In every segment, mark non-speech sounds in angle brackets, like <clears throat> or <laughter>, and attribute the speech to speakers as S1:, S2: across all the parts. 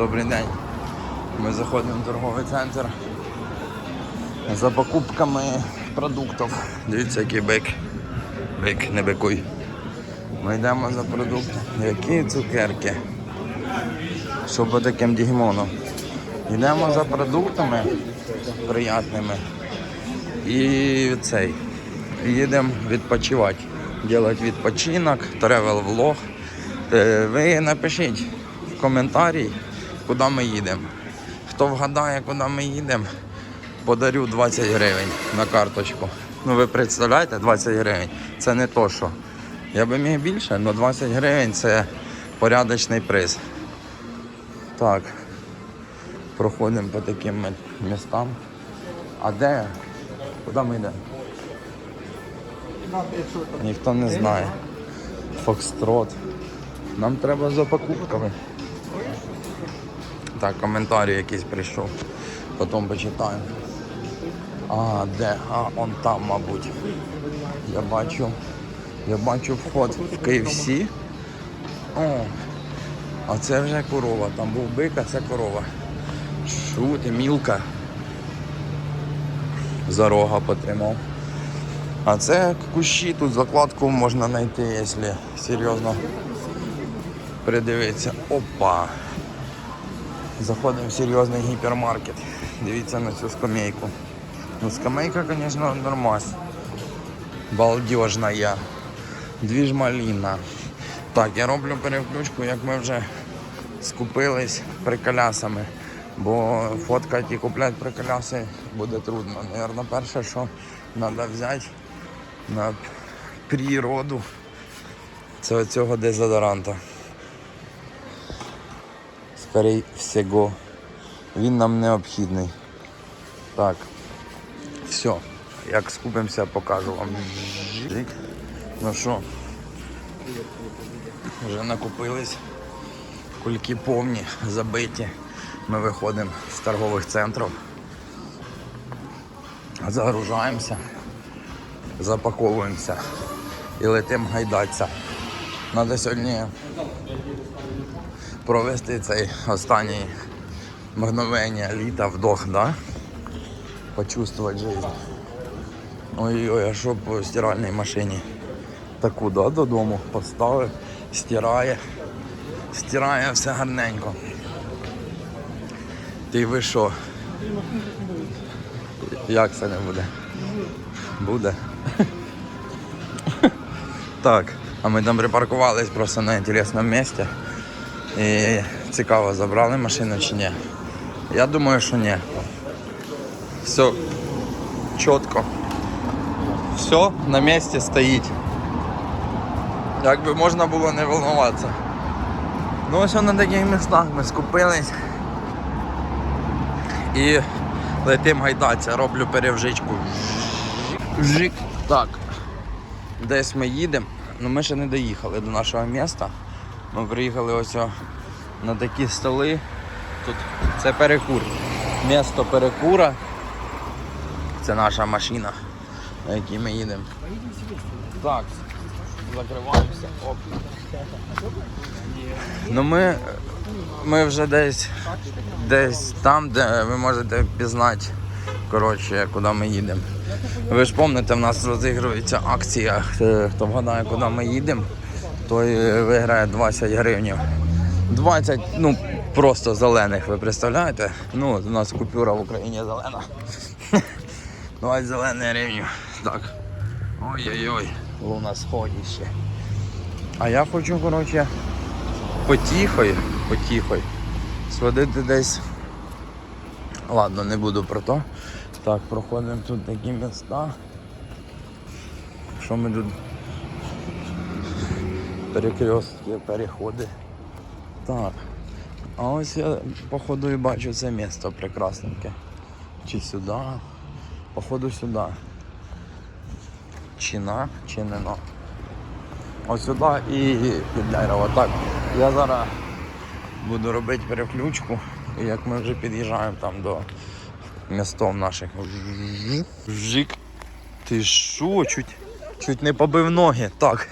S1: Добрий день. Ми заходимо в торговий центр за покупками продуктів. Дивіться, який бик. Бик, не бикуй. Ми йдемо за продукти. Які цукерки. Що по таким дігмоном. Йдемо за продуктами приятними. І цей. Їдемо відпочивати. Делать відпочинок, тревел влог. Ви напишіть в коментарі, куди ми їдемо. Хто вгадає, куди ми їдемо, подарю 20 гривень на карточку. Ну ви представляєте, 20 гривень. Це не то що. Я би міг більше, але 20 гривень це порядочний приз. Так. Проходимо по таким містам. А де? Куди ми йдемо? Ніхто не знає. Фокстрот. Нам треба за покупками. Так, коментарі якийсь прийшов. Потім почитаємо. А, де? А, он там, мабуть. Я бачу. Я бачу вход в KFC. О, а це вже корова. Там був бик, а це корова. Шу ти, мілка. За рога потримав. А це кущі, тут закладку можна знайти, якщо серйозно придивитися. Опа! Заходимо в серйозний гіпермаркет. Дивіться на цю скамейку. Ну, скамейка, звісно, нормас. Балдежна. Двіж маліна. Так, я роблю переключку, як ми вже скупились приколясами. Бо фоткати і купляти приколяси буде трудно. Наверно, перше, що треба взяти на природу, це оцього дезодоранта. Скорей всього. Він нам необхідний. Так. Все. Як скупимося, покажу вам. Ну що, вже накупились. Кульки повні, забиті. Ми виходимо з торгових центрів. Загружаємося, запаковуємося і летимо гайдатися. Треба сьогодні провести цей останній мгновення літа вдох, да? Почувствувати життя. Ой-ой, а що по стиральній машині? Таку, да, додому поставив, стирає, стирає все гарненько. Ти ви що? Як це не буде? Буде. <laughs> Так, а ми там припаркувались просто на інтересному місці. І цікаво, забрали машину чи ні. Я думаю, що ні. Все чітко. Все на місці стоїть. Як би можна було не волнуватися. Ну ось на таких містах ми скупились. І летим гайдатися, роблю перевжичку. Так. Десь ми їдемо, але ми ще не доїхали до нашого міста. Ми приїхали ось на такі столи. Тут це перекур. Місто перекура. Це наша машина, на якій ми їдемо. Так, закриваємося. Оп. Ну ми, ми вже десь, десь там, де ви можете пізнати, коротше, куди ми їдемо. Ви ж пам'ятаєте, в нас розігрується акція. Е, Хто вгадає, куди ми їдемо, той е, виграє 20 гривень. 20, ну просто зелених, ви представляєте? Ну, у нас купюра в Україні зелена. <laughs> 20 зелених гривень. Так. Ой-ой-ой, луна сходіще. А я хочу, коротше, потіхою, потіхою сходити десь. Ладно, не буду про то. Так, проходимо тут такі міста. Що ми тут? Перекрестки, переходи. Так. А ось я походу і бачу це місто прекрасненьке. Чи сюди? Походу сюди. Чи на, чи не на. Ось сюди і під дерево. Так, я зараз буду робити переключку. І як ми вже під'їжджаємо там до містов наших. Жик. Ти що? Чуть, чуть не побив ноги. Так.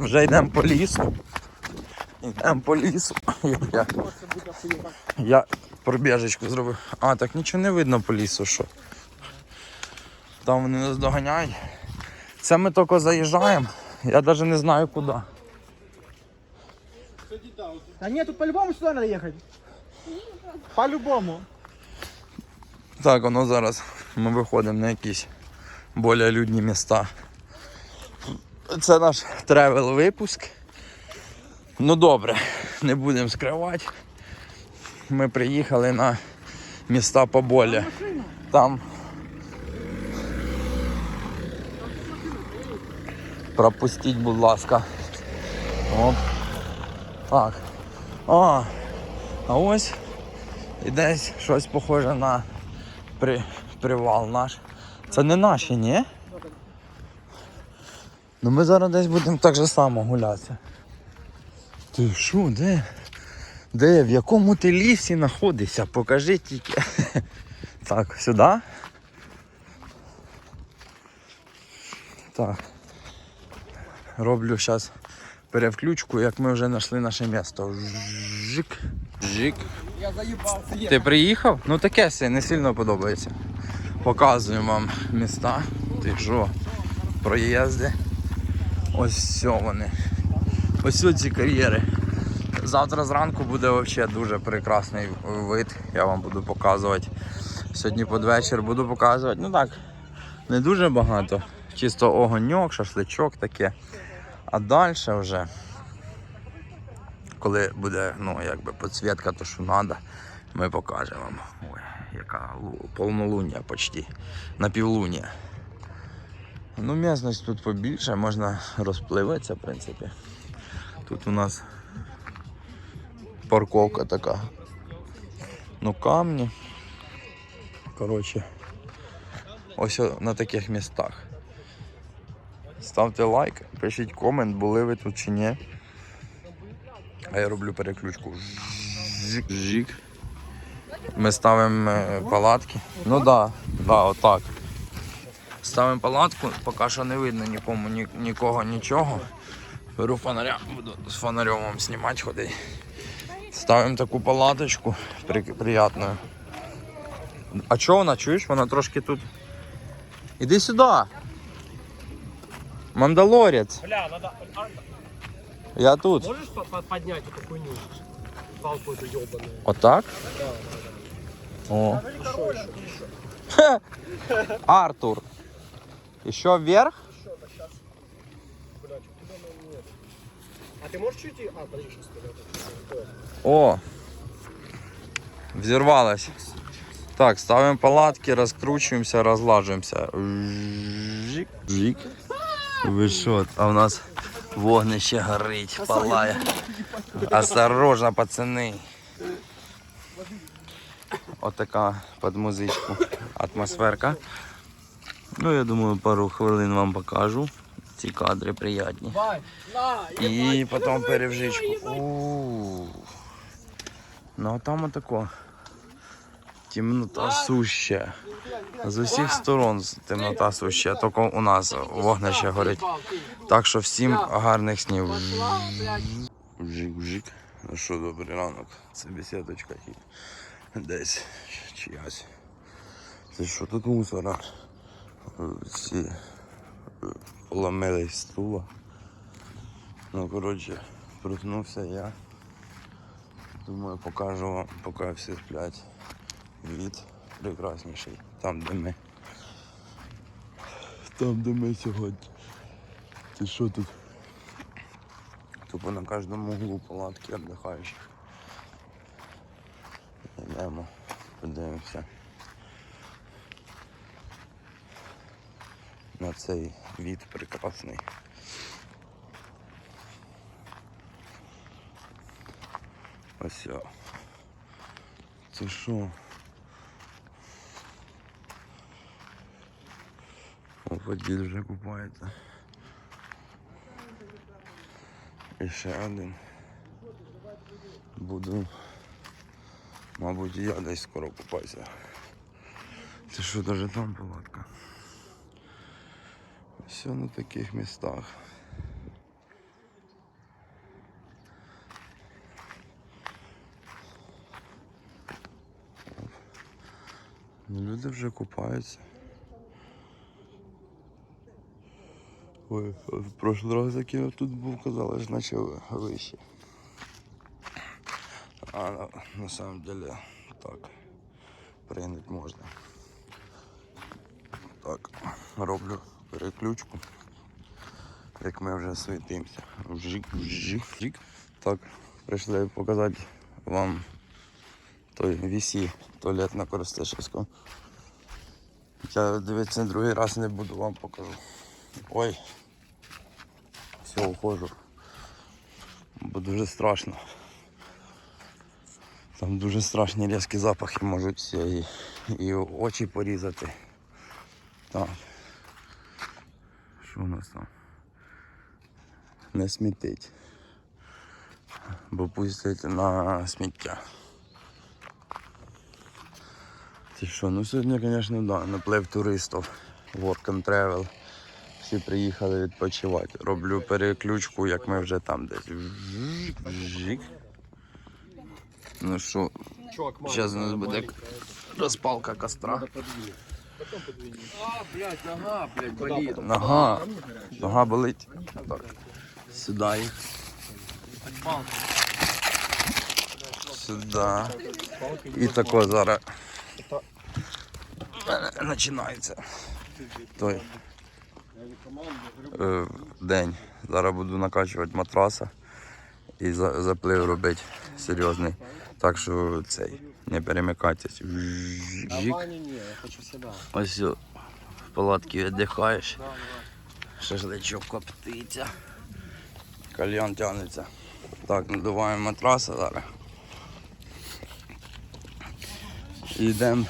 S1: Вже йдемо по лісу. Йдемо по лісу. Я, я пробіжечку зробив. А, так нічого не видно по лісу, що. Там вони нас доганяють. Це ми тільки заїжджаємо. Я навіть не знаю куди.
S2: Да нет, тут по-любому сюда надо ехать. По-любому.
S1: Так, воно зараз ми виходимо на якісь більш людні міста. Це наш тревел випуск. Ну добре, не будемо скривати. Ми приїхали на міста поболі. Там пропустіть, будь ласка. Оп. Так. А, а ось і десь щось похоже на при, привал наш. Це не наші, ні? Ну ми зараз десь будемо так же само гуляти. Ти що, де? Де? В якому ти лісі знаходишся? Покажи тільки. <laughs> Так, сюди. Так. Роблю зараз перевключку, як ми вже знайшли наше місто. Жик. Жик.
S2: Я заебался.
S1: Ти приїхав? Ну таке все, не сильно подобається. Показую вам міста. Ти що? Проїзди. Ось все вони. Ось ці кар'єри. Завтра зранку буде взагалі дуже прекрасний вид. Я вам буду показувати. Сьогодні під вечір буду показувати. Ну так, не дуже багато. Чисто огоньок, шашличок таке. А далі вже, коли буде ну, якби підсвітка, то що треба, ми покажемо вам. Ой, яка лу- повнолуння почти. Напівлуння. Ну, місцевість тут побільше, можна розпливатися, в принципі. Тут у нас парковка така. Ну, камні. Коротше, ось на таких містах. Ставте лайк, пишіть комент, були ви тут чи ні. А я роблю переключку. Жик. Ми ставимо е, палатки. Ну так, да, да, отак. Ставимо палатку, поки що не видно нікому, ні, нікого, нічого. Беру фонаря, буду з фонарем вам знімати ходити. Ставимо таку палаточку при, приятну. А чого вона, чуєш? Вона трошки тут. Іди сюди. Мандалорець.
S2: Бля, надо...
S1: Я тут.
S2: По- поднять эту хуйню? Палку эту ебаную.
S1: Отак? О. Артур. Еще вверх?
S2: Бля, что туда нам нет. А ты можешь чуть... А, подожди, сейчас вперед.
S1: О. Взорвалась. Так, ставим палатки, раскручиваемся, разлаживаемся. Жик. Жик. Ви що? А у нас вогнище горить, палає. Осторожно, пацани. Отака під музичку атмосферка. Ну, я думаю, пару хвилин вам покажу. Ці кадри приятні. І потім перевжичку. Ну а там отако. Темнота суща. З усіх сторон темнота суща, тільки у нас вогнище горить. Так що всім гарних снів. Жик-жик. Ну що, добрий ранок. Це бесідочка десь чиясь. Це що тут мусора? Ці е, з стула. Ну, коротше, проснувся я. Думаю, покажу вам, поки всі сплять. Від прекрасніший. Там, де ми. Там, де ми сьогодні. Ти що тут? Тупо на кожному углу палатки віддихаючих. Йдемо, подивимося. На цей від прекрасний. Ось. Це що? О, дід вже купається. І ще один. Буду. Мабуть, я десь скоро купаюся. Це що, даже там палатка? Все на таких містах. Ну, люди вже купаються. Ой, в прошлий раз закинув тут був, казали, наче вище. А на, на самом деле так прийняти можна. Так, роблю переключку. Як ми вже світимося. Вжик, вжик, вжик. Так, прийшли показати вам той VC туалет на Коростишевському. Я дивитися другий раз не буду, вам покажу. Ой. Все, ухожу. Бо дуже страшно. Там дуже страшні різкі запахи можуть і, і очі порізати. Так. Що у нас там? Не смітить. Бо пустять на сміття. Ти що, ну сьогодні, звісно, да, наплив туристів. Work and travel. Всі приїхали відпочивати. Роблю переключку, як ми вже там десь. Ну що, зараз у нас буде розпалка костра.
S3: А, блядь, нога, блядь, болит.
S1: Нога. Нога болить. Так. Сюди їх. Сюди. І тако зараз. Починається. Той. е, День. Зараз буду накачувати матраса і заплив робити серйозний. Так що цей. Не перемикайтесь. Ось в палатці віддихаєш. Шашличок коптиться. Кальян тягнеться. Так, надуваємо матраса зараз. І йдемо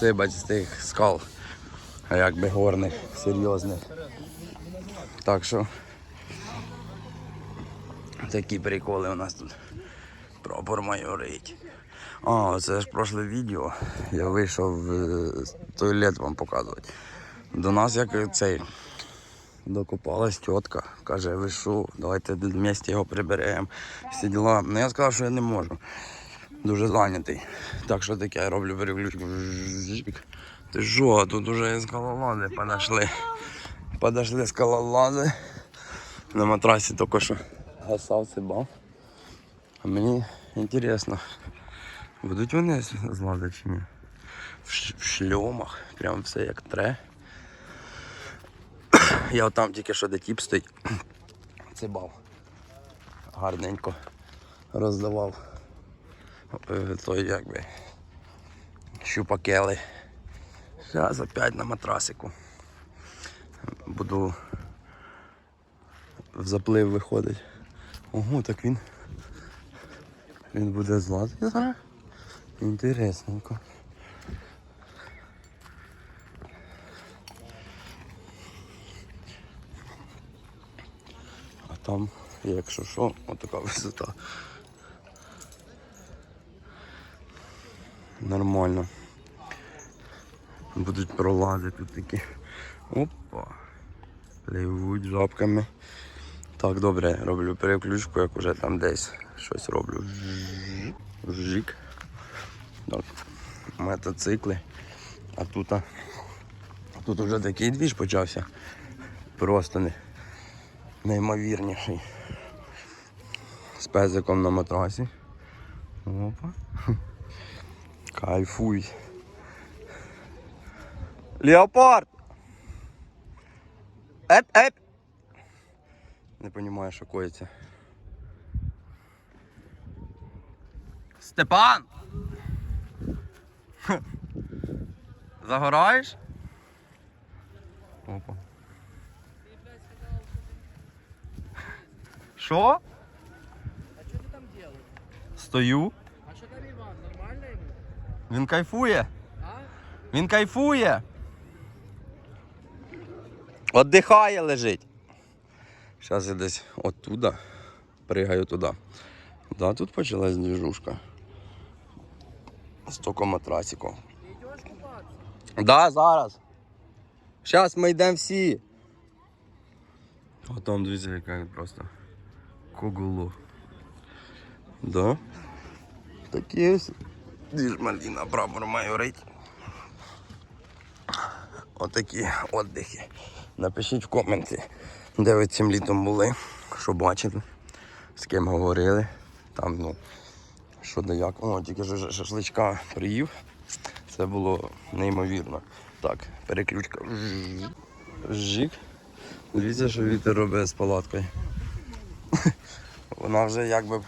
S1: сипати з тих скал, а якби горних, серйозних. Так що такі приколи у нас тут. Прапор майорить. А, це ж прошле відео. Я вийшов е, з туалет вам показувати. До нас як цей докопалась тітка, каже, ви давайте вместе його приберемо. Всі діла. Ну я сказав, що я не можу. Дуже зайнятий. Так що таке я роблю переключку. Ти що, тут уже скалолази подошли. Подошли скалолази. На матрасі тільки що гасав бав. А мені інтересно, будуть вони злазити чи ні? В, ш- в шльомах, прям все як тре. <clears throat> Я отам тільки що де тіп стоїть. <clears throat> Це бав. Гарненько роздавав е, той якби щупакели. Зараз опять на матрасику. Буду в заплив виходить. Ого, так він. Він буде злазити зараз. Інтересненько. А там, якщо що, отака висота. Нормально. Будуть пролазити тут такі. Опа. Пливуть жабками. Так, добре, роблю переключку, як уже там десь щось роблю. Жик. Так. Мотоцикли. А тут, а, тут вже такий двіж почався. Просто не, неймовірніший. З пезиком на матрасі. Опа. Кайфуй. Леопард! Еп, еп! Не розумію, що коїться. Степан! Загораєш? Опа. Що?
S3: А что ты там делаешь?
S1: Стою.
S3: А что там Иван, нормально ему?
S1: Він кайфує.
S3: А?
S1: Він кайфує. Отдихає лежить. Зараз я десь оттуда пригаю туди. Да, тут почалась движушка. Стоко матрасиків. Да, зараз. Зараз ми йдемо всі. А там дивіться, яка просто когуло. Да? Такі ось. Двіж Мальдіна прапор майорить. отакі віддихи. Напишіть в коменті, де ви цим літом були, що бачили, з ким говорили. Там, ну, що де як. О, тільки ж шашличка приїв. Це було неймовірно. Так, переключка. Жик. Дивіться, що вітер робить з палаткою. Вона вже якби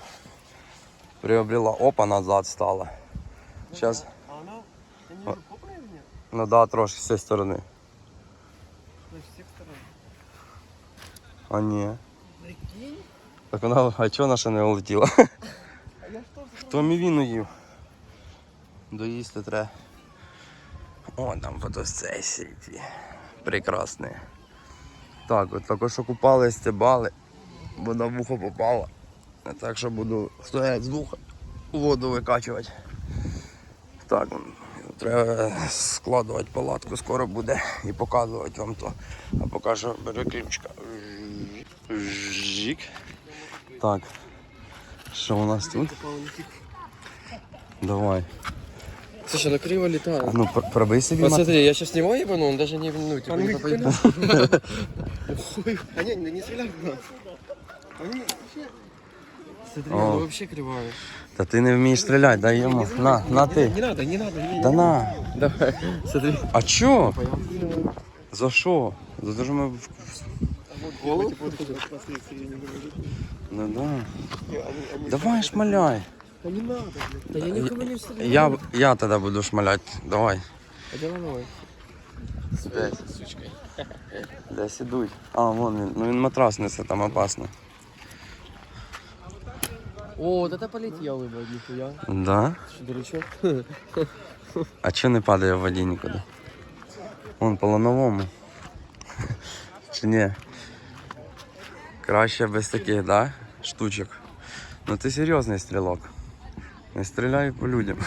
S1: приобрела опа назад стала. Зараз, ну да, трошки з цієї сторони.
S2: То есть с всех сторон.
S1: А ні.
S2: Прикинь.
S1: Так вона, а чого ще не улетіла?
S2: А я
S1: Хто мівіну їв? Доїсти треба. О, там фотосесії ті. Прекрасні. Так, от що купали, стебали, вода в вухо попала. Так що буду стояти з вуха, воду викачувати. Так, треба складувати палатку, скоро буде і показувати вам то. А поки що переключка. Жик. Так. Що у нас тут? Давай.
S3: Слушай, она криво летает.
S1: А ну пр- пробий собі
S3: Вот
S1: мат-
S3: смотри, я сейчас снимаю его, но он даже не, ну, типа, <laughs>
S2: А ну,
S3: не попадет.
S2: А не, не, не стреляй в нас. А вообще.
S3: Смотри,
S1: О.
S3: она вообще кривая.
S1: Та ти не вмієш стріляти, дай йому. На, на
S2: Не,
S1: ти.
S2: не надо, не надо. Не,
S1: Да на.
S3: Давай, <laughs> смотри.
S1: А чо? За що? За те, що ми... в-
S2: Голову?
S1: Ну да. Давай шмаляй.
S2: Да не надо, блядь.
S3: Да я никого не стреляю.
S1: Я, я тоді буду шмаляти. Давай.
S3: Пойдем давай.
S1: П'ять. <laughs> Десь ідуть. А, вон він. Ну він матрас несе, там опасно.
S3: О, вот это полетел, ебать, нихуя.
S1: Да?
S3: Что, дурачок?
S1: А чо не падає в воді нікуди? Вон по лановому. <laughs> Чи ні? Краще без таких, да? Штучок. Ну ти серйозний стрілок. Не стріляй по людям.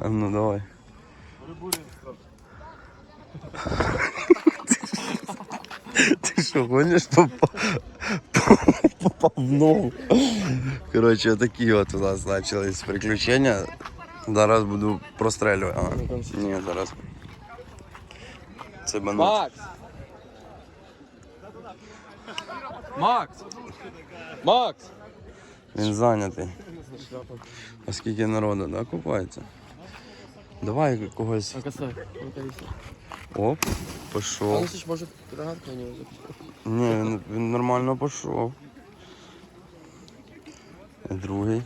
S1: А ну давай. Ти що, гониш попав, в ногу? Коротше, такі от у нас почались приключення. Зараз буду прострелювати. Ні, зараз. Це банут.
S3: Макс! Макс!
S1: Він зайнятий. А скільки народу, да, купається? Давай когось. Оп, пішов.
S3: запустить?
S1: Ні, він, він нормально пішов. Другий.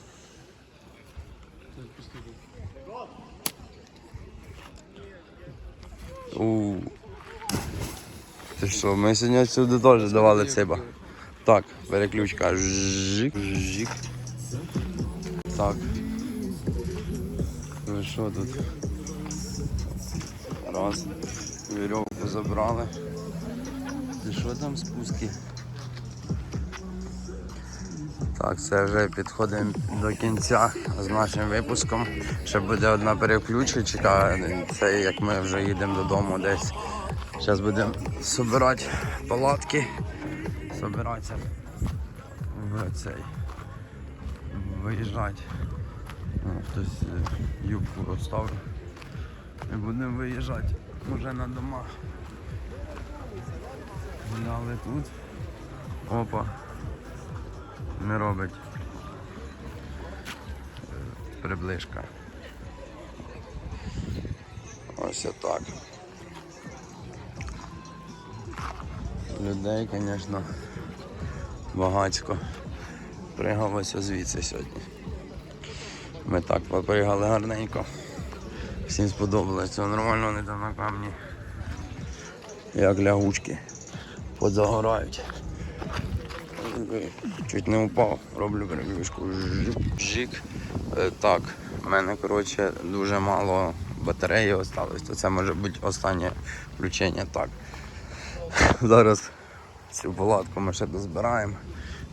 S1: У. Ти що, ми сьогодні сюди теж давали циба. Так, переключка. Жик, жик. Так. Ну що тут? Раз. Вірьовку забрали. І що там спуски? Так, це вже підходимо до кінця з нашим випуском. Ще буде одна переключечка. Це як ми вже їдемо додому десь. Зараз будемо збирати палатки. Собиратися в цей. Виїжджати. Хтось е, юбку розставив. І будемо виїжджати вже на дома. Гуляли тут. Опа. Не робить. е, Приближка. Ось отак. Людей, звісно, багатько. Пригалося звідси сьогодні. Ми так попригали гарненько. Всім сподобалось. Це нормально вони там на камні. Як лягучки. Позагорають. Чуть не упав, роблю переключку. Жик. Е, Так, в мене коротше дуже мало батареї осталось, то це може бути останнє включення. Так. Зараз цю палатку ми ще дозбираємо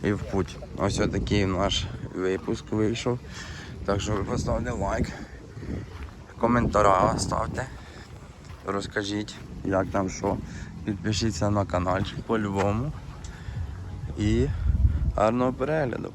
S1: і в путь. Ось такий наш випуск вийшов. Так що ви поставте лайк, коментаря ставте, розкажіть, як там що. Підпишіться на каналчик по-любому. І гарного перегляду.